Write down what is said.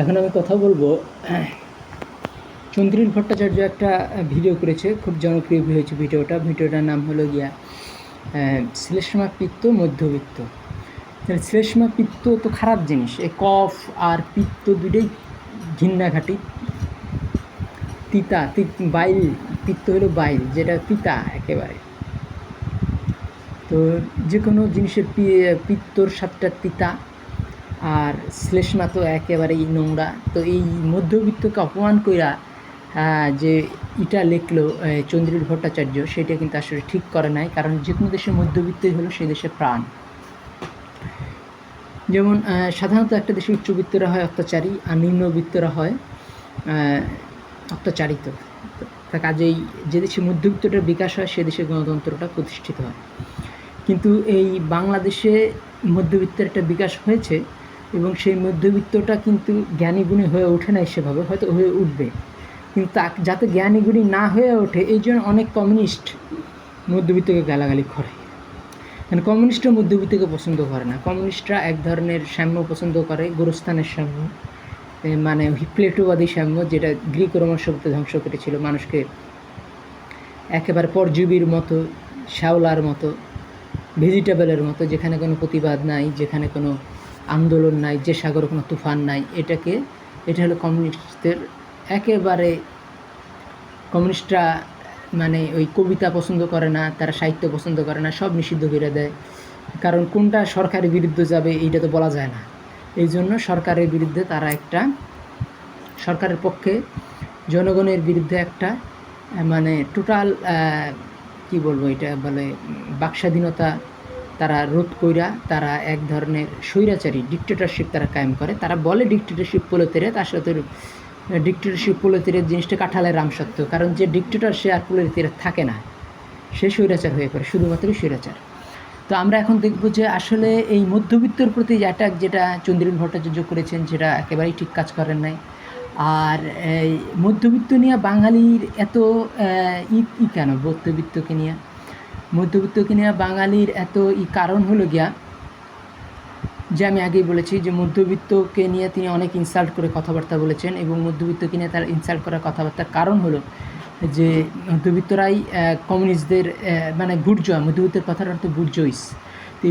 এখন আমি কথা বলব, চন্দ্রিল ভট্টাচার্য একটা ভিডিও করেছে, খুব জনপ্রিয় হয়েছে ভিডিওটা ভিডিওটার নাম হলো গিয়া শ্লেষ্মা পিত্ত, মধ্যবিত্ত। শ্লেষ্মা পিত্ত তো খারাপ জিনিস। এই কফ আর, পিত্ত দুটোই ঘিন্নাঘাটি তিতা বাইল, পিত্ত হলো বাইল, যেটা তিতা একেবারে। তো যে কোনো জিনিসের পিত্তর স্বাদটা তিতা। আর শ্লেষ্মা তো একেবারেই নোংরা। তো এই মধ্যবিত্তকে অপমান কইরা যে ইটা লিখলো আহ, চন্দ্রিল ভট্টাচার্য সেটা কিন্তু আসলে ঠিক করে নাই কারণ যে কোনো দেশের মধ্যবিত্তই হলো সেই দেশের প্রাণ। যেমন সাধারণত একটা দেশে উচ্চবিত্তরা হয় অত্যাচারী আর নিম্নবিত্তরা হয় অত্যাচারিত। তা কাজেই যে দেশে মধ্যবিত্তটার বিকাশ হয় সে দেশে গণতন্ত্রটা প্রতিষ্ঠিত হয়। কিন্তু এই বাংলাদেশে মধ্যবিত্তের একটা বিকাশ হয়েছে এবং সেই মধ্যবিত্তটা কিন্তু জ্ঞানী গুণী হয়ে ওঠে না সেভাবে, হয়তো হয়ে উঠবে। কিন্তু তা যাতে জ্ঞানী গুণী না হয়ে ওঠে, এই জন্য অনেক কমিউনিস্ট মধ্যবিত্তকে গালাগালি করে। মানে কমিউনিস্টরা মধ্যবিত্তকে পছন্দ করে না। কমিউনিস্টরা এক ধরনের সাম্য পছন্দ করে, গোরস্থানের সাম্য মানে প্লেটোবাদী সাম্য, যেটা গ্রিক রোমান সভ্যতা ধ্বংস করেছিল মানুষকে। একেবারে পরজীবীর মতো, শ্যাওলার মতো, ভেজিটেবলের মতো, যেখানে কোনো প্রতিবাদ নাই, যেখানে কোনো আন্দোলন নাই, যে সাগরে কোনো তুফান নাই, এটাকে, এটা হলো কমিউনিস্টদের একেবারে কমিউনিস্টরা মানে ওই কবিতা পছন্দ করে না, তারা সাহিত্য পছন্দ করে না, সব নিষিদ্ধ করে দেয়। কারণ কোনটা সরকারের বিরুদ্ধে যাবে এইটা তো বলা যায় না। এই জন্য সরকারের বিরুদ্ধে তারা একটা, সরকারের পক্ষে জনগণের বিরুদ্ধে একটা মানে টোটাল কি বলব এটা বলে, বাকস্বাধীনতা তারা রোধ কইরা তারা এক ধরনের স্বৈরাচারী ডিক্টেটরশিপ তারা কায়েম করে। তারা বলে ডিক্টেটরশিপ পোলতেরে তার সাথে ডিক্টেটরশিপ পোলতেরের জিনিসটা কাঠালে রামসত্য কারণ যে ডিক্টেটর সে আর পোলতেরে থাকে না, সে স্বৈরাচার হয়ে পড়ে, শুধুমাত্রই স্বৈরাচার। তো আমরা এখন দেখব যে আসলে এই মধ্যবিত্তর প্রতি অ্যাটাক যেটা চন্দ্রিল ভট্টাচার্য করেছেন, সেটা একেবারেই ঠিক কাজ করেন নাই। আর মধ্যবিত্ত নিয়ে বাঙালির এত ই কেন মধ্যবিত্তকে নিয়ে? মধ্যবিত্তকে কিনা বাঙালির এত ই কারণ হলো গিয়া যে আমি আগেই বলেছি যে মধ্যবিত্তকে নিয়ে তিনি অনেক ইনসাল্ট করে কথাবার্তা বলেছেন এবং মধ্যবিত্তকে নিয়ে তার ইনসাল্ট করার কথাবার্তার কারণ হলো যে মধ্যবিত্তরাই কমিউনিস্টদের মানে বুর্জোয়া। মধ্যবিত্তের কথার অর্থ বুর্জোইস।